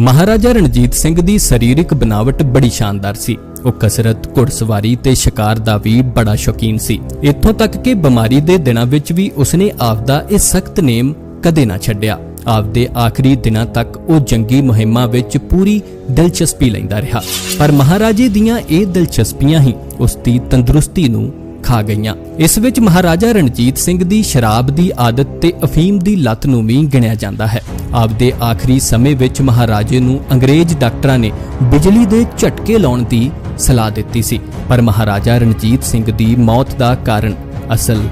ਮਹਾਰਾਜਾ ਰਣਜੀਤ ਸਿੰਘ ਦੀ ਸਰੀਰਕ ਬਣਾਵਟ ਬੜੀ ਸ਼ਾਨਦਾਰ ਸੀ। ਉਹ ਕਸਰਤ, ਘੁੜਸਵਾਰੀ ਤੇ ਸ਼ਿਕਾਰ ਦਾ ਵੀ ਬੜਾ ਸ਼ੌਕੀਨ ਸੀ। ਇੱਥੋਂ ਤੱਕ ਕਿ ਬਿਮਾਰੀ ਦੇ ਦਿਨਾਂ ਵਿੱਚ ਵੀ ਉਸਨੇ ਆਪਦਾ ਇਹ ਸਖਤ ਨੇਮ ਕਦੇ ਨਾ ਛੱਡਿਆ। ਆਪਦੇ ਆਖਰੀ ਦਿਨਾਂ ਤੱਕ ਉਹ ਜੰਗੀ ਮੁਹਿੰਮਾਂ ਵਿੱਚ ਪੂਰੀ ਦਿਲਚਸਪੀ ਲੈਂਦਾ ਰਿਹਾ। ਪਰ ਮਹਾਰਾਜੇ ਦੀਆਂ ਇਹ ਦਿਲਚਸਪੀਆਂ ਹੀ ਉਸ ਦੀ ਤੰਦਰੁਸਤੀ ਨੂੰ ਖਾ ਗਈਆਂ। ਇਸ ਵਿੱਚ ਮਹਾਰਾਜਾ ਰਣਜੀਤ ਸਿੰਘ ਦੀ ਸ਼ਰਾਬ ਦੀ ਆਦਤ ਤੇ ਅਫੀਮ ਦੀ ਲਤ ਨੂੰ ਵੀ ਗਿਣਿਆ ਜਾਂਦਾ ਹੈ। ਆਪਦੇ ਆਖਰੀ ਸਮੇਂ ਵਿੱਚ ਮਹਾਰਾਜੇ ਨੂੰ ਅੰਗਰੇਜ਼ ਡਾਕਟਰਾਂ ਨੇ ਬਿਜਲੀ ਦੇ ਝਟਕੇ ਲਾਉਣ ਦੀ ਸਲਾਹ ਦਿੱਤੀ ਸੀ, ਪਰ ਮਹਾਰਾਜਾ ਰਣਜੀਤ ਸਿੰਘ ਦੀ ਮੌਤ ਦਾ ਕਾਰਨ ਅਸਲ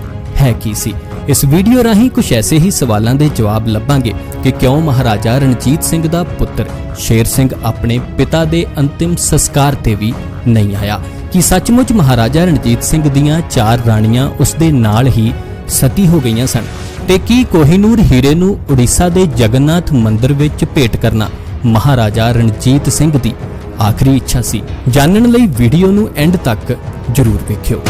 ਹੈ ਕੀ ਸੀ? ਇਸ ਵੀਡੀਓ ਰਾਹੀਂ ਕੁਝ ਐਸੇ ਹੀ ਸਵਾਲਾਂ ਦੇ ਜਵਾਬ ਲੱਭਾਂਗੇ ਕਿ ਕਿਉਂ ਮਹਾਰਾਜਾ ਰਣਜੀਤ ਸਿੰਘ ਦਾ ਪੁੱਤਰ ਸ਼ੇਰ ਸਿੰਘ ਆਪਣੇ ਪਿਤਾ ਦੇ ਅੰਤਿਮ ਸੰਸਕਾਰ ਤੇ ਵੀ ਨਹੀਂ ਆਇਆ। ਕਿ ਸੱਚਮੁੱਚ ਮਹਾਰਾਜਾ ਰਣਜੀਤ ਸਿੰਘ ਦੀਆਂ ਚਾਰ ਰਾਣੀਆਂ ਉਸ ਦੇ ਨਾਲ ਹੀ ਸਤੀ ਹੋ ਗਈਆਂ ਸਨ। ਤੇ ਕੀ ਕੋਹੀਨੂਰ ਹੀਰੇ ਨੂੰ ਉੜੀਸਾ ਦੇ ਜਗਨਨਾਥ ਮੰਦਿਰ ਵਿੱਚ ਭੇਟ ਕਰਨਾ ਮਹਾਰਾਜਾ ਰਣਜੀਤ ਸਿੰਘ ਦੀ ਆਖਰੀ ਇੱਛਾ ਸੀ? ਜਾਣਨ ਲਈ ਵੀਡੀਓ ਨੂੰ ਐਂਡ ਤੱਕ ਜ਼ਰੂਰ ਵੇਖਿਓ।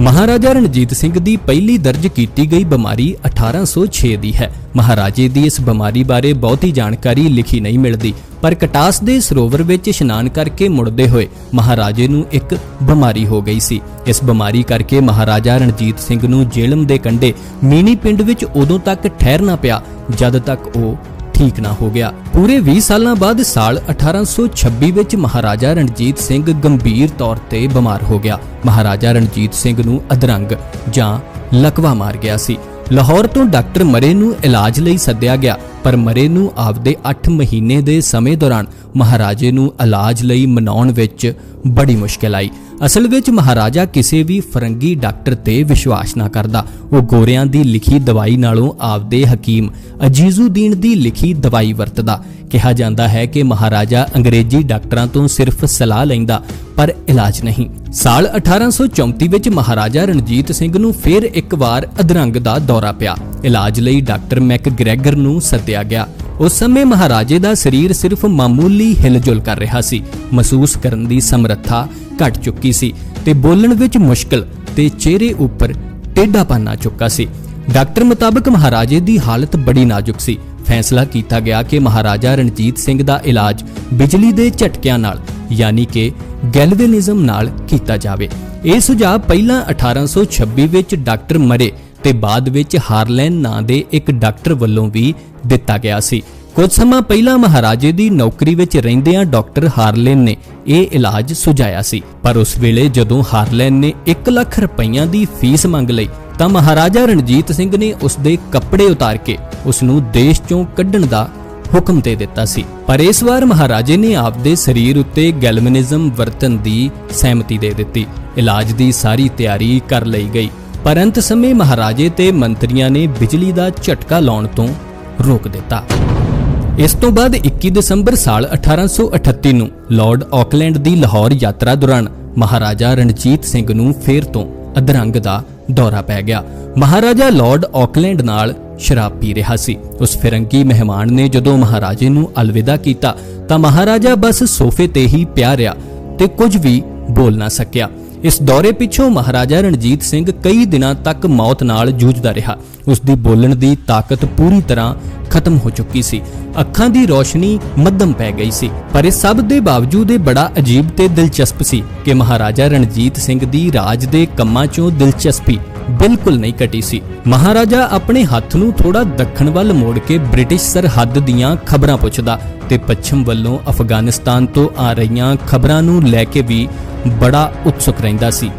ਮਹਾਰਾਜਾ ਰਣਜੀਤ ਸਿੰਘ ਦੀ ਪਹਿਲੀ ਦਰਜ ਕੀਤੀ ਗਈ ਬਿਮਾਰੀ 1806 ਦੀ ਹੈ। ਮਹਾਰਾਜੇ ਦੀ ਇਸ ਬਿਮਾਰੀ ਬਾਰੇ ਬਹੁਤੀ ਜਾਣਕਾਰੀ ਲਿਖੀ ਨਹੀਂ ਮਿਲਦੀ, ਪਰ ਕਟਾਸ ਦੇ ਸਰੋਵਰ ਵਿੱਚ ਇਸ਼ਨਾਨ ਕਰਕੇ ਮੁੜਦੇ ਹੋਏ ਮਹਾਰਾਜੇ ਨੂੰ ਇੱਕ ਬਿਮਾਰੀ ਹੋ ਗਈ ਸੀ। ਇਸ ਬਿਮਾਰੀ ਕਰਕੇ ਮਹਾਰਾਜਾ ਰਣਜੀਤ ਸਿੰਘ ਨੂੰ ਜੇਲਮ ਦੇ ਕੰਢੇ ਮੀਨੀ ਪਿੰਡ ਵਿੱਚ ਉਦੋਂ ਤੱਕ ਠਹਿਰਨਾ ਪਿਆ, ਜਦ ਤੱਕ ਉਹ ਠੀਕ ਨਾ ਹੋ ਗਿਆ। ਪੂਰੇ 20 ਸਾਲਾਂ ਬਾਅਦ ਸਾਲ 1826 ਵਿੱਚ ਮਹਾਰਾਜਾ ਰਣਜੀਤ ਸਿੰਘ ਗੰਭੀਰ ਤੌਰ ਤੇ ਬਿਮਾਰ ਹੋ ਗਿਆ। ਮਹਾਰਾਜਾ ਰਣਜੀਤ ਸਿੰਘ ਨੂੰ ਅਧਰੰਗ ਜਾਂ ਲਕਵਾ ਮਾਰ ਗਿਆ ਸੀ। ਲਾਹੌਰ ਤੋਂ ਡਾਕਟਰ ਮਰੇ ਨੂੰ ਇਲਾਜ ਲਈ ਸੱਦਿਆ ਗਿਆ, ਪਰ ਮਰੇ ਨੂੰ ਆਪਦੇ 8 ਮਹੀਨੇ ਦੇ ਸਮੇਂ ਦੌਰਾਨ ਮਹਾਰਾਜੇ ਨੂੰ ਇਲਾਜ ਲਈ ਮਨਾਉਣ ਵਿੱਚ ਬੜੀ ਮੁਸ਼ਕਲ ਆਈ। ਅਸਲ ਵਿੱਚ ਮਹਾਰਾਜਾ ਕਿਸੇ ਵੀ ਫਰੰਗੀ ਡਾਕਟਰ ਤੇ ਵਿਸ਼ਵਾਸ ਨਾ ਕਰਦਾ। ਉਹ ਗੋਰਿਆਂ ਦੀ ਲਿਖੀ ਦਵਾਈ ਨਾਲੋਂ ਆਪਦੇ ਹਕੀਮ ਅਜੀਜ਼ੁਦੀਨ ਦੀ ਲਿਖੀ ਦਵਾਈ ਵਰਤਦਾ। ਕਿਹਾ ਜਾਂਦਾ ਹੈ ਕਿ ਮਹਾਰਾਜਾ ਅੰਗਰੇਜ਼ੀ ਡਾਕਟਰਾਂ ਤੋਂ ਸਿਰਫ ਸਲਾਹ ਲੈਂਦਾ, ਪਰ ਇਲਾਜ ਨਹੀਂ। ਸਾਲ 1834 ਵਿੱਚ ਮਹਾਰਾਜਾ ਰਣਜੀਤ ਸਿੰਘ ਨੂੰ ਫਿਰ ਇੱਕ ਵਾਰ ਅਧਰੰਗ ਦਾ ਦੌਰਾ ਪਿਆ। ਇਲਾਜ ਲਈ ਡਾਕਟਰ ਮੈਕ ਗ੍ਰੈਗਰ ਨੂੰ ਸੱਦਿਆ ਗਿਆ। ਉਸ ਸਮੇਂ ਮਹਾਰਾਜੇ ਦਾ ਸਰੀਰ ਸਿਰਫ ਮਾਮੂਲੀ ਹਿਲਜੁਲ ਕਰ ਰਿਹਾ ਸੀ। ਮਹਿਸੂਸ ਕਰਨ ਦੀ ਸਮਰੱਥਾ ਘਟ ਚੁੱਕੀ ਸੀ ਤੇ ਬੋਲਣ ਵਿੱਚ ਮੁਸ਼ਕਲ ਤੇ ਚਿਹਰੇ ਉੱਪਰ ਟੇਢਾਪਨ ਆ ਚੁੱਕਾ ਸੀ। ਡਾਕਟਰ ਮੁਤਾਬਕ ਮਹਾਰਾਜੇ ਦੀ ਹਾਲਤ ਬੜੀ ਨਾਜ਼ੁਕ ਸੀ। ਫੈਸਲਾ ਕੀਤਾ ਗਿਆ ਕਿ ਮਹਾਰਾਜਾ ਰਣਜੀਤ ਸਿੰਘ ਦਾ ਇਲਾਜ ਬਿਜਲੀ ਦੇ ਝਟਕਿਆਂ ਨਾਲ, ਯਾਨੀ ਕਿ ਗੈਲਵੇਨਿਜ਼ਮ ਨਾਲ ਕੀਤਾ ਜਾਵੇ। ਇਹ ਸੁਝਾਅ ਪਹਿਲਾਂ 1826 ਵਿੱਚ ਡਾਕਟਰ ਮਰੇ ਤੇ ਬਾਅਦ ਵਿੱਚ ਹਾਰਲੈਨ ਨਾਂ ਦੇ ਇੱਕ ਡਾਕਟਰ ਵੱਲੋਂ ਵੀ ਦਿੱਤਾ ਗਿਆ ਸੀ। ਕੁਝ ਸਮਾਂ ਪਹਿਲਾਂ ਮਹਾਰਾਜੇ ਦੀ ਨੌਕਰੀ ਵਿੱਚ ਰਹਿੰਦਿਆਂ ਡਾਕਟਰ ਹਾਰਲੈਨ ਨੇ ਇਹ ਇਲਾਜ ਸੁਝਾਇਆ ਸੀ। ਪਰ ਉਸ ਵੇਲੇ ਜਦੋਂ ਹਾਰਲੈਨ ਨੇ 1 ਲੱਖ ਰੁਪਈਆ ਦੀ ਫੀਸ ਮੰਗ ਲਈ, ਤਾਂ ਮਹਾਰਾਜਾ ਰਣਜੀਤ ਸਿੰਘ ਨੇ ਉਸ ਦੇ ਕੱਪੜੇ ਉਤਾਰ ਕੇ ਉਸ ਨੂੰ ਦੇਸ਼ ਚੋਂ ਕੱਢਣ ਦਾ ਹੁਕਮ ਦੇ ਦਿੱਤਾ ਸੀ। ਪਰ ਇਸ ਵਾਰ ਮਹਾਰਾਜੇ ਨੇ ਆਪਦੇ ਸਰੀਰ ਉੱਤੇ ਗੈਲਮਨਿਜ਼ਮ ਵਰਤਨ ਦੀ ਸਹਿਮਤੀ ਦੇ ਦਿੱਤੀ। ਇਲਾਜ ਦੀ ਸਾਰੀ ਤਿਆਰੀ ਕਰ ਲਈ ਗਈ। ਪਰੰਤ ਸਮੇਂ ਮਹਾਰਾਜੇ ਤੇ ਮੰਤਰੀਆਂ ਨੇ ਬਿਜਲੀ ਦਾ ਝਟਕਾ ਲਾਉਣ ਤੋਂ ਰੋਕ ਦਿੱਤਾ। ਇਸ ਤੋਂ ਬਾਅਦ 21 ਦਸੰਬਰ ਸਾਲ 1838 ਨੂੰ ਲਾਰਡ ਆਕਲੈਂਡ ਦੀ ਲਾਹੌਰ ਯਾਤਰਾ ਦੌਰਾਨ ਮਹਾਰਾਜਾ ਰਣਜੀਤ ਸਿੰਘ ਨੂੰ ਫੇਰ ਤੋਂ ਅਧਰੰਗ ਦਾ ਦੌਰਾ ਪੈ ਗਿਆ। ਮਹਾਰਾਜਾ ਲਾਰਡ ਆਕਲੈਂਡ ਨਾਲ ਸ਼ਰਾਬ ਪੀ ਰਿਹਾ ਸੀ। ਉਸ ਫਿਰੰਗੀ ਮਹਿਮਾਨ ਨੇ ਜਦੋਂ ਮਹਾਰਾਜੇ ਨੂੰ ਅਲਵਿਦਾ ਕੀਤਾ ਤਾਂ ਮਹਾਰਾਜਾ ਬਸ ਸੋਫੇ ਤੇ ਹੀ ਪਿਆ ਰਿਹਾ ਤੇ ਕੁਝ ਵੀ ਬੋਲ ਨਾ ਸਕਿਆ। ਇਸ ਦੌਰੇ ਪਿੱਛੋਂ ਮਹਾਰਾਜਾ ਰਣਜੀਤ ਸਿੰਘ ਕਈ ਦਿਨਾਂ ਤੱਕ ਮੌਤ ਨਾਲ ਜੂਝਦਾ ਰਿਹਾ। ਉਸ ਦੀ ਬੋਲਣ ਦੀ ਤਾਕਤ ਪੂਰੀ ਤਰ੍ਹਾਂ ਖਤਮ ਹੋ ਚੁੱਕੀ ਸੀ। ਅੱਖਾਂ ਦੀ ਰੋਸ਼ਨੀ ਮੱਧਮ ਪੈ ਗਈ ਸੀ, ਪਰ ਇਸ ਸਭ ਦੇ ਬਾਵਜੂਦ ਇਹ ਬੜਾ ਅਜੀਬ ਤੇ ਦਿਲਚਸਪ ਸੀ ਕਿ ਮਹਾਰਾਜਾ ਰਣਜੀਤ ਸਿੰਘ ਦੀ ਰਾਜ ਦੇ ਕੰਮਾਂ 'ਚੋਂ ਦਿਲਚਸਪੀ ਬਿਲਕੁਲ ਨਹੀਂ ਘਟੀ ਸੀ। ਮਹਾਰਾਜਾ ਆਪਣੇ ਹੱਥ ਨੂੰ ਥੋੜਾ ਦੱਖਣ ਵੱਲ ਮੋੜ ਕੇ ਬ੍ਰਿਟਿਸ਼ ਸਰਹੱਦ ਦੀਆਂ ਖਬਰਾਂ ਪੁੱਛਦਾ ਤੇ ਪੱਛਮ ਵੱਲੋਂ ਅਫਗਾਨਿਸਤਾਨ ਤੋਂ ਆ ਰਹੀਆਂ ਖਬਰਾਂ ਨੂੰ ਲੈ ਕੇ ਵੀ ਬੜਾ ਉਤਸੁਕ ਰਹਿੰਦਾ ਸੀ।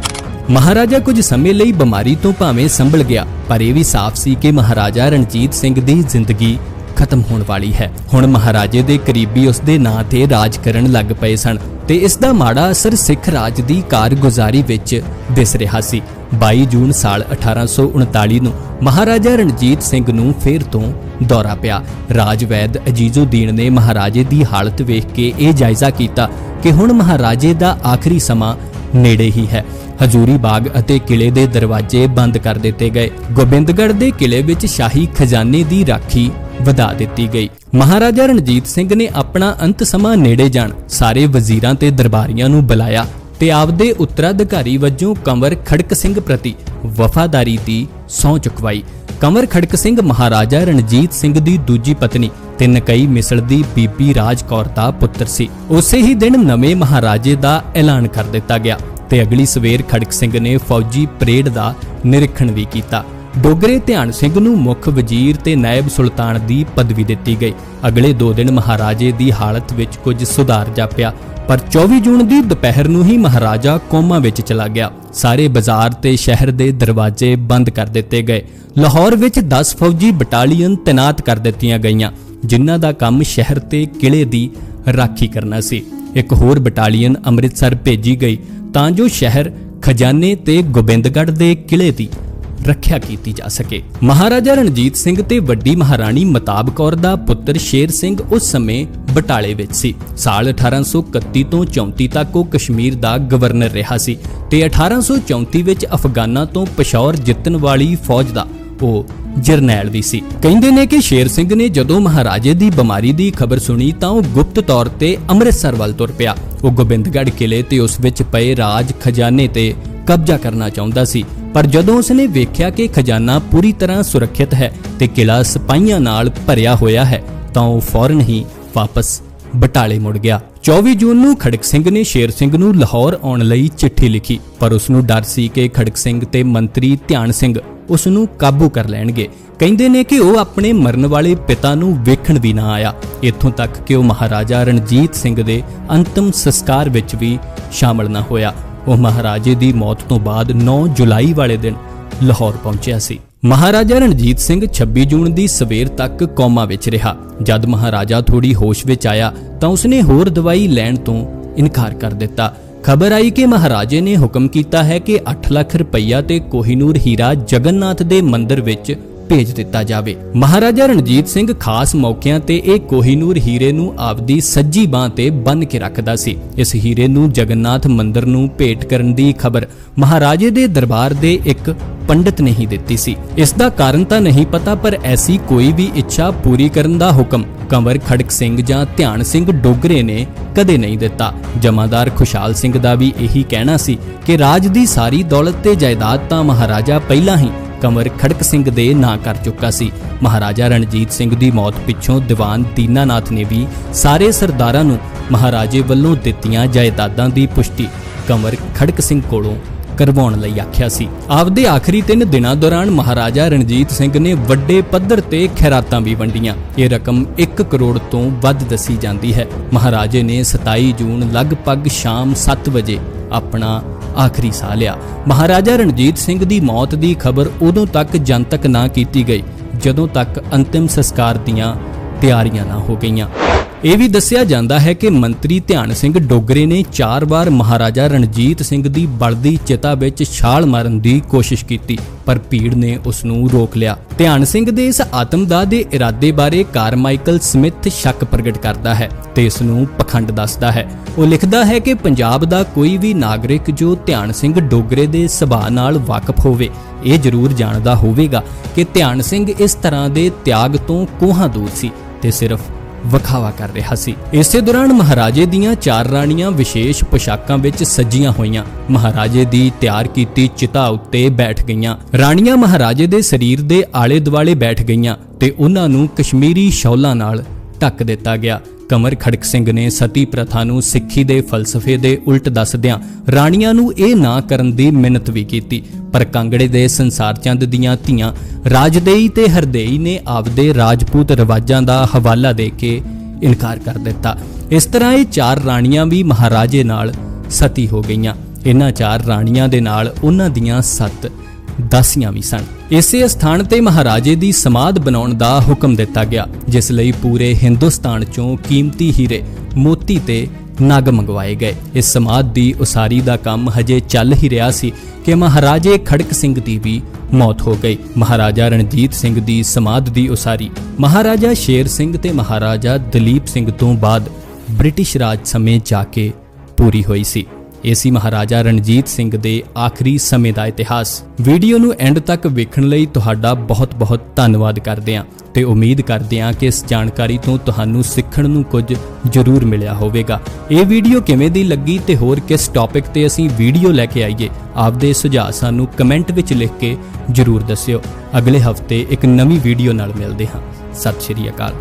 ਮਹਾਰਾਜਾ ਕੁਝ ਸਮੇਂ ਲਈ ਬਿਮਾਰੀ ਤੋਂ ਭਾਵੇਂ ਸੰਭਲ ਗਿਆ, ਪਰ ਇਹ ਵੀ ਸਾਫ਼ ਸੀ ਕਿ ਮਹਾਰਾਜਾ ਰਣਜੀਤ ਸਿੰਘ ਦੀ ਜ਼ਿੰਦਗੀ ਖਤਮ ਹੋਣ ਵਾਲੀ ਹੈ। ਹੁਣ ਮਹਾਰਾਜੇ ਦੇ ਕਰੀਬੀ ਉਸ ਦੇ ਨਾਂ ਤੇ ਰਾਜ ਕਰਨ ਲੱਗ ਪਏ ਸਨ ਤੇ ਇਸ ਦਾ ਮਾੜਾ ਅਸਰ ਸਿੱਖ ਰਾਜ ਦੀ ਕਾਰਗੁਜ਼ਾਰੀ ਵਿੱਚ ਦਿਸ ਰਿਹਾ ਸੀ। 22 ਜੂਨ ਸਾਲ 1839 ਨੂੰ ਮਹਾਰਾਜਾ ਰਣਜੀਤ ਸਿੰਘ ਨੂੰ ਫੇਰ ਤੋਂ ਦੌਰਾ ਪਿਆ। ਰਾਜਵੈਦ ਅਜੀਜ਼ੁਦੀਨ ਨੇ ਮਹਾਰਾਜੇ ਦੀ ਹਾਲਤ ਵੇਖ ਕੇ ਇਹ ਜਾਇਜ਼ਾ ਕੀਤਾ ਕਿ ਹੁਣ ਮਹਾਰਾਜੇ ਦਾ ਆਖਰੀ ਸਮਾਂ ਨੇੜੇ ਹੀ ਹੈ। ਹਜ਼ੂਰੀ ਬਾਗ ਅਤੇ ਕਿਲੇ ਦੇ ਦਰਵਾਜ਼ੇ ਬੰਦ ਕਰ ਦਿੱਤੇ ਗਏ। ਗੋਬਿੰਦਗੜ੍ਹ ਦੇ ਕਿਲੇ ਵਿੱਚ ਸ਼ਾਹੀ ਖਜ਼ਾਨੇ ਦੀ ਰਾਖੀ ਵਧਾ ਦਿੱਤੀ ਗਈ। ਮਹਾਰਾਜਾ ਰਣਜੀਤ ਸਿੰਘ ਨੇ ਆਪਣਾ ਅੰਤ ਸਮਾਂ ਨੇੜੇ ਜਾਣ ਸਾਰੇ ਵਜ਼ੀਰਾਂ ਤੇ ਦਰਬਾਰੀਆਂ ਨੂੰ ਬੁਲਾਇਆ। ਤੇ ਆਪਦੇ ਉੱਤਰਾਧਿਕਾਰੀ ਵਜੋਂ ਕੰਵਰ ਖੜਕ ਸਿੰਘ ਪ੍ਰਤੀ ਵਫਾਦਾਰੀ ਦੀ ਸਹੁੰ ਚੁਕਵਾਈ। ਕੰਵਰ ਖੜਕ ਸਿੰਘ ਮਹਾਰਾਜਾ ਰਣਜੀਤ ਸਿੰਘ ਦੀ ਦੂਜੀ ਪਤਨੀ ਤੇ ਨਕਈ ਮਿਸਲ ਦੀ ਬੀਬੀ ਰਾਜ ਦਾ ਪੁੱਤਰ ਸੀ। ਉਸੇ ਹੀ ਦਿਨ ਨਵੇਂ ਮਹਾਰਾਜੇ ਦਾ ਐਲਾਨ ਕਰ ਦਿੱਤਾ ਗਿਆ ਤੇ ਅਗਲੀ ਸਵੇਰ ਖੜਕ ਸਿੰਘ ਨੇ ਫੌਜੀ ਪਰੇਡ ਦਾ ਨਿਰੀਖਣ ਵੀ ਕੀਤਾ। ਡੋਗਰੇ ਧਿਆਨ ਸਿੰਘ ਨੂੰ ਮੁੱਖ ਵਜ਼ੀਰ ਤੇ ਨਾਇਬ ਸੁਲਤਾਨ ਦੀ ਪਦਵੀ ਦਿੱਤੀ ਗਈ। ਅਗਲੇ 2 ਦਿਨ ਮਹਾਰਾਜੇ ਦੀ ਹਾਲਤ ਵਿੱਚ ਕੁਝ ਸੁਧਾਰ ਜਾਪਿਆ। ਪਰ 24 ਜੂਨ ਦੀ ਦੁਪਹਿਰ ਨੂੰ ਹੀ ਮਹਾਰਾਜਾ ਕੋਮਾ ਵਿੱਚ ਚਲਾ ਗਿਆ। ਸਾਰੇ ਬਾਜ਼ਾਰ ਤੇ ਸ਼ਹਿਰ ਦੇ ਦਰਵਾਜ਼ੇ ਬੰਦ ਕਰ ਦਿੱਤੇ ਗਏ। ਲਾਹੌਰ ਵਿੱਚ 10 ਫੌਜੀ ਬਟਾਲੀਅਨ ਤਾਇਨਾਤ ਕਰ ਦਿੱਤੀਆਂ ਗਈਆਂ, ਜਿਨ੍ਹਾਂ ਦਾ ਕੰਮ ਸ਼ਹਿਰ ਤੇ ਕਿਲੇ ਦੀ ਰਾਖੀ ਕਰਨਾ ਸੀ। ਇੱਕ ਹੋਰ ਬਟਾਲੀਅਨ ਅੰਮ੍ਰਿਤਸਰ ਭੇਜੀ ਗਈ, ਤਾਂ ਜੋ ਸ਼ਹਿਰ ਖਜ਼ਾਨੇ ਤੇ ਗੋਬਿੰਦਗੜ੍ਹ ਦੇ ਕਿਲੇ ਦੀ ਰੱਖਿਆ ਕੀਤੀ ਜਾ ਸਕੇ। ਮਹਾਰਾਜਾ ਰਣਜੀਤ ਸਿੰਘ ਤੇ ਵੱਡੀ ਮਹਾਰਾਣੀ ਮਤਾਬ ਕੌਰ ਦਾ ਪੁੱਤਰ ਸ਼ੇਰ ਸਿੰਘ ਉਸ ਸਮੇਂ ਬਟਾਲੇ ਵਿੱਚ ਸੀ। ਸਾਲ 1831 ਤੋਂ 34 ਤੱਕ ਉਹ ਕਸ਼ਮੀਰ ਦਾ ਗਵਰਨਰ ਰਿਹਾ ਸੀ ਤੇ 1834 ਵਿੱਚ ਅਫਗਾਨਾਂ ਤੋਂ ਪਸ਼ੌਰ ਜਿੱਤਣ ਵਾਲੀ ਫੌਜ ਦਾ ਉਹ ਜਰਨੈਲ ਵੀ ਸੀ। ਕਹਿੰਦੇ ਨੇ ਕਿ ਸ਼ੇਰ ਸਿੰਘ ਨੇ ਜਦੋਂ ਮਹਾਰਾਜੇ ਦੀ ਬਿਮਾਰੀ ਦੀ ਖਬਰ ਸੁਣੀ ਤਾਂ ਉਹ ਗੁਪਤ ਤੌਰ ਤੇ ਅੰਮ੍ਰਿਤਸਰ ਵੱਲ ਤੁਰ ਪਿਆ। ਉਹ ਗੋਬਿੰਦਗੜ੍ਹ ਕਿਲੇ ਤੇ ਉਸ ਵਿੱਚ ਪਏ ਰਾਜ ਖਜ਼ਾਨੇ ਤੇ ਕਬਜ਼ਾ ਕਰਨਾ ਚਾਹੁੰਦਾ ਸੀ। ਪਰ ਜਦੋਂ ਉਸਨੇ ਵੇਖਿਆ ਕਿ ਖਜ਼ਾਨਾ ਪੂਰੀ ਤਰ੍ਹਾਂ ਸੁਰੱਖਿਅਤ ਹੈ ਤੇ ਕਿਲਾ ਸਿਪਾਹੀਆਂ ਨਾਲ ਭਰਿਆ ਹੋਇਆ ਹੈ, ਤਾਂ ਉਹ ਫੌਰਨ ਹੀ ਵਾਪਸ ਬਟਾਲੇ ਮੁੜ ਗਿਆ। 24 ਜੂਨ ਨੂੰ ਖੜਕ ਸਿੰਘ ਨੇ ਸ਼ੇਰ ਸਿੰਘ ਨੂੰ ਲਾਹੌਰ ਆਉਣ ਲਈ ਚਿੱਠੀ ਲਿਖੀ। ਪਰ ਉਸ ਨੂੰ ਡਰ ਸੀ ਕਿ ਖੜਕ ਸਿੰਘ ਤੇ ਮੰਤਰੀ ਧਿਆਨ ਸਿੰਘ ਉਸ ਨੂੰ ਕਾਬੂ ਕਰ ਲੈਣਗੇ। ਕਹਿੰਦੇ ਨੇ ਕਿ ਉਹ ਆਪਣੇ ਮਰਨ ਵਾਲੇ ਪਿਤਾ ਨੂੰ ਵੇਖਣ ਵੀ ਨਾ ਆਇਆ। ਇੱਥੋਂ ਤੱਕ ਕਿ ਉਹ ਮਹਾਰਾਜਾ ਰਣਜੀਤ ਸਿੰਘ ਦੇ ਅੰਤਮ ਸੰਸਕਾਰ ਵਿੱਚ ਵੀ ਸ਼ਾਮਲ ਨਾ ਹੋਇਆ। ਉਹ ਮਹਾਰਾਜੇ ਦੀ ਮੌਤ ਤੋਂ ਬਾਅਦ 9 ਜੁਲਾਈ ਵਾਲੇ ਦਿਨ ਲਾਹੌਰ ਪਹੁੰਚਿਆ ਸੀ। ਮਹਾਰਾਜਾ ਰਣਜੀਤ ਸਿੰਘ 26 ਜੂਨ ਦੀ ਸਵੇਰ ਤੱਕ ਕੋਮਾ ਵਿੱਚ ਰਿਹਾ। ਜਦ ਮਹਾਰਾਜਾ ਥੋੜੀ ਹੋਸ਼ ਵਿੱਚ ਆਇਆ ਤਾਂ ਉਸਨੇ ਹੋਰ ਦਵਾਈ ਲੈਣ ਤੋਂ ਇਨਕਾਰ ਕਰ ਦਿੱਤਾ। ਖਬਰ ਆਈ ਕਿ ਮਹਾਰਾਜੇ ਨੇ ਹੁਕਮ ਕੀਤਾ ਹੈ ਕਿ 8 ਲੱਖ ਰੁਪਈਆ ਤੇ ਕੋਹੀਨੂਰ ਹੀਰਾ ਜਗਨਨਾਥ ਦੇ ਮੰਦਿਰ ਵਿੱਚ ਭੇਜ ਦਿੱਤਾ ਜਾਵੇ। ਮਹਾਰਾਜਾ ਰਣਜੀਤ ਸਿੰਘ ਖਾਸ ਮੌਕਿਆਂ ਤੇ ਇਹ ਕੋਹੀਨੂਰ ਹੀਰੇ ਨੂੰ ਆਪਦੀ ਸੱਜੀ ਬਾਹ ਤੇ ਬੰਨ ਕੇ ਰੱਖਦਾ ਸੀ। ਇਸ ਹੀਰੇ ਨੂੰ ਜਗਨਨਾਥ ਮੰਦਿਰ ਨੂੰ ਭੇਟ ਕਰਨ ਦੀ ਖਬਰ ਮਹਾਰਾਜੇ ਦੇ ਦਰਬਾਰ ਦੇ ਇੱਕ ਪੰਡਿਤ ਨੇ ਦਿੱਤੀ ਸੀ। ਇਸ ਦਾ ਕਾਰਨ ਤਾਂ ਨਹੀਂ ਪਤਾ, ਪਰ ਐਸੀ ਕੋਈ ਵੀ ਇੱਛਾ ਪੂਰੀ ਕਰਨ ਦਾ ਹੁਕਮ ਕੰਵਰ ਖੜਕ ਸਿੰਘ ਜਾਂ ਧਿਆਨ ਸਿੰਘ ਡੋਗਰੇ ਨੇ ਕਦੇ ਨਹੀਂ ਦਿੱਤਾ। ਜਮਾਦਾਰ ਖੁਸ਼ਹਾਲ ਸਿੰਘ ਦਾ ਵੀ ਇਹੀ ਕਹਿਣਾ ਸੀ ਕਿ ਰਾਜ ਦੀ ਸਾਰੀ ਦੌਲਤ ਤੇ ਜਾਇਦਾਦ ਤਾਂ ਮਹਾਰਾਜਾ ਪਹਿਲਾਂ ਹੀ ਕੰਵਰ ਖੜਕ ਸਿੰਘ ਦੇ ਨਾਂ ਕਰ ਚੁੱਕਾ ਸੀ ਮਹਾਰਾਜਾ ਰਣਜੀਤ ਸਿੰਘ ਦੀ ਮੌਤ ਪਿੱਛੋਂ ਦੀਵਾਨ ਦੀਨਾਨਾਥ ਨੇ ਵੀ ਸਾਰੇ ਸਰਦਾਰਾਂ ਨੂੰ ਮਹਾਰਾਜੇ ਵੱਲੋਂ ਦਿੱਤੀਆਂ ਜਾਇਦਾਦਾਂ ਦੀ ਪੁਸ਼ਟੀ ਕੰਵਰ ਖੜਕ ਸਿੰਘ ਕੋਲੋਂ ਕਰਵਾਉਣ ਲਈ ਆਖਿਆ ਸੀ ਆਪਦੇ ਆਖਰੀ 3 ਦਿਨਾਂ ਦੌਰਾਨ ਮਹਾਰਾਜਾ ਰਣਜੀਤ ਸਿੰਘ ਨੇ ਵੱਡੇ ਪੱਧਰ ਤੇ ਖੈਰਾਤਾਂ ਵੀ ਵੰਡੀਆਂ ਇਹ ਰਕਮ 1 ਕਰੋੜ ਤੋਂ ਵੱਧ ਦੱਸੀ ਜਾਂਦੀ ਹੈ ਮਹਾਰਾਜੇ ਨੇ 27 ਜੂਨ ਲਗਭਗ ਸ਼ਾਮ 7 ਵਜੇ ਆਪਣਾ ਆਖਰੀ ਸਾਹ ਲਿਆ ਮਹਾਰਾਜਾ ਰਣਜੀਤ ਸਿੰਘ ਦੀ ਮੌਤ ਦੀ ਖਬਰ ਉਦੋਂ ਤੱਕ ਜਨਤਕ ਨਾ ਕੀਤੀ ਗਈ, ਜਦੋਂ ਤੱਕ ਅੰਤਿਮ ਸੰਸਕਾਰ ਦੀਆਂ ਤਿਆਰੀਆਂ ਨਾ ਹੋ ਗਈਆਂ। ਇਹ ਵੀ ਦੱਸਿਆ ਜਾਂਦਾ ਹੈ ਕਿ ਮੰਤਰੀ ਧਿਆਨ ਸਿੰਘ ਡੋਗਰੇ ਨੇ ਚਾਰ ਵਾਰ ਮਹਾਰਾਜਾ ਰਣਜੀਤ ਸਿੰਘ ਦੀ ਬਲਦੀ ਚਿਤਾ ਵਿੱਚ ਛਾਲ ਮਾਰਨ ਦੀ ਕੋਸ਼ਿਸ਼ ਕੀਤੀ, ਪਰ ਭੀੜ ਨੇ ਉਸ ਨੂੰ ਰੋਕ ਲਿਆ। ਧਿਆਨ ਸਿੰਘ ਦੇ ਇਸ ਆਤਮਦਾਹ ਦੇ ਇਰਾਦੇ ਬਾਰੇ ਕਾਰਮਾਈਕਲ ਸਮਿਥ ਸ਼ੱਕ ਪ੍ਰਗਟ ਕਰਦਾ ਹੈ ਤੇ ਇਸ ਨੂੰ ਪਖੰਡ ਦੱਸਦਾ ਹੈ। ਉਹ ਲਿਖਦਾ ਹੈ ਕਿ ਪੰਜਾਬ ਦਾ ਕੋਈ ਵੀ ਨਾਗਰਿਕ ਜੋ ਧਿਆਨ ਸਿੰਘ ਡੋਗਰੇ ਦੇ ਸੁਭਾਅ ਨਾਲ ਵਾਕਿਫ ਹੋਵੇ, ਇਹ ਜ਼ਰੂਰ ਜਾਣਦਾ ਹੋਵੇਗਾ ਕਿ ਧਿਆਨ ਸਿੰਘ ਇਸ ਤਰ੍ਹਾਂ ਦੇ ਤਿਆਗ ਤੋਂ ਕੋਹਾਂ ਦੂਰ ਸੀ ਤੇ ਸਿਰਫ ਵਿਖਾਵਾ ਕਰ ਰਿਹਾ ਸੀ। ਇਸੇ ਦੌਰਾਨ ਮਹਾਰਾਜੇ ਦੀਆਂ ਚਾਰ ਰਾਣੀਆਂ ਵਿਸ਼ੇਸ਼ ਪੋਸ਼ਾਕਾਂ ਵਿੱਚ ਸੱਜੀਆਂ ਹੋਈਆਂ। ਮਹਾਰਾਜੇ ਦੀ ਤਿਆਰ ਕੀਤੀ ਚਿਤਾ ਉੱਤੇ ਬੈਠ ਗਈਆਂ। ਰਾਣੀਆਂ ਮਹਾਰਾਜੇ ਦੇ ਸਰੀਰ ਦੇ ਆਲੇ ਦੁਆਲੇ ਬੈਠ ਗਈਆਂ ਤੇ ਉਹਨਾਂ ਨੂੰ ਕਸ਼ਮੀਰੀ ਸ਼ੌਲਾਂ ਨਾਲ ਢੱਕ ਦਿੱਤਾ ਗਿਆ। ਕੰਵਰ ਖੜਕ ਸਿੰਘ ਨੇ ਸਤੀ ਪ੍ਰਥਾ ਨੂੰ ਸਿੱਖੀ ਦੇ ਫਲਸਫੇ ਦੇ ਉਲਟ ਦੱਸਦਿਆਂ ਰਾਣੀਆਂ ਨੂੰ ਇਹ ਨਾ ਕਰਨ ਦੀ ਮਿਹਨਤ ਵੀ ਕੀਤੀ। ਪਰ ਕਾਂਗੜੇ ਦੇ ਸੰਸਾਰ ਚੰਦ ਦੀਆਂ ਧੀਆਂ ਰਾਜਦੇਈ ਤੇ ਹਰਦੇਈ ਨੇ ਆਪਦੇ ਰਾਜਪੂਤ ਰਿਵਾਜਾਂ ਦਾ ਹਵਾਲਾ ਦੇ ਕੇ ਇਨਕਾਰ ਕਰ ਦਿੱਤਾ। ਇਸ ਤਰ੍ਹਾਂ ਇਹ ਚਾਰ ਰਾਣੀਆਂ ਵੀ ਮਹਾਰਾਜੇ ਨਾਲ ਸਤੀ ਹੋ ਗਈਆਂ। ਇਹਨਾਂ ਚਾਰ ਰਾਣੀਆਂ ਦੇ ਨਾਲ ਉਹਨਾਂ ਦੀਆਂ ਸੱਤ ਦਾਸੀਆਂ ਵੀ ਸਨ। ਇਸੇ ਸਥਾਨ ਤੇ ਮਹਾਰਾਜੇ ਦੀ ਸਮਾਧ ਬਣਾਉਣ ਦਾ ਹੁਕਮ ਦਿੱਤਾ ਗਿਆ, ਜਿਸ ਲਈ ਪੂਰੇ ਹਿੰਦੁਸਤਾਨ ਚੋਂ ਕੀਮਤੀ ਹੀਰੇ ਮੋਤੀ ਤੇ ਨਗ ਮੰਗਵਾਏ ਗਏ। ਇਸ ਸਮਾਧ ਦੀ ਉਸਾਰੀ ਦਾ ਕੰਮ ਹਜੇ ਚੱਲ ਹੀ ਰਿਹਾ ਸੀ ਕਿ ਮਹਾਰਾਜੇ ਖੜਕ ਸਿੰਘ ਦੀ ਵੀ ਮੌਤ ਹੋ ਗਈ। ਮਹਾਰਾਜਾ ਰਣਜੀਤ ਸਿੰਘ ਦੀ ਸਮਾਧ ਦੀ ਉਸਾਰੀ, ਮਹਾਰਾਜਾ ਸ਼ੇਰ ਸਿੰਘ ਤੇ ਮਹਾਰਾਜਾ ਦਲੀਪ ਸਿੰਘ ਤੋਂ ਬਾਅਦ ਬ੍ਰਿਟਿਸ਼ ਰਾਜ ਸਮੇਂ ਜਾ ਕੇ ਪੂਰੀ ਹੋਈ ਸੀ। ਇਹ ਸੀ ਮਹਾਰਾਜਾ ਰਣਜੀਤ ਸਿੰਘ ਦੇ ਆਖਰੀ ਸਮੇਂ ਦਾ ਇਤਿਹਾਸ। ਵੀਡੀਓ ਨੂੰ ਐਂਡ ਤੱਕ ਵੇਖਣ ਲਈ ਤੁਹਾਡਾ ਬਹੁਤ-ਬਹੁਤ ਧੰਨਵਾਦ ਕਰਦੇ ਹਾਂ ਤੇ ਉਮੀਦ ਕਰਦੇ ਹਾਂ ਕਿ ਇਸ ਜਾਣਕਾਰੀ ਤੋਂ ਤੁਹਾਨੂੰ ਸਿੱਖਣ ਨੂੰ ਕੁਝ ਜ਼ਰੂਰ ਮਿਲਿਆ ਹੋਵੇਗਾ। ਇਹ ਵੀਡੀਓ ਕਿਵੇਂ ਦੀ ਲੱਗੀ ਤੇ ਹੋਰ ਕਿਸ ਟੌਪਿਕ ਤੇ ਅਸੀਂ ਵੀਡੀਓ ਲੈ ਕੇ ਆਈਏ, ਆਪਦੇ ਸੁਝਾਅ ਸਾਨੂੰ ਕਮੈਂਟ ਵਿੱਚ ਲਿਖ ਕੇ ਜ਼ਰੂਰ ਦੱਸਿਓ। ਅਗਲੇ ਹਫ਼ਤੇ ਇੱਕ ਨਵੀਂ ਵੀਡੀਓ ਨਾਲ ਮਿਲਦੇ ਹਾਂ। ਸਤਿ ਸ਼੍ਰੀ ਅਕਾਲ।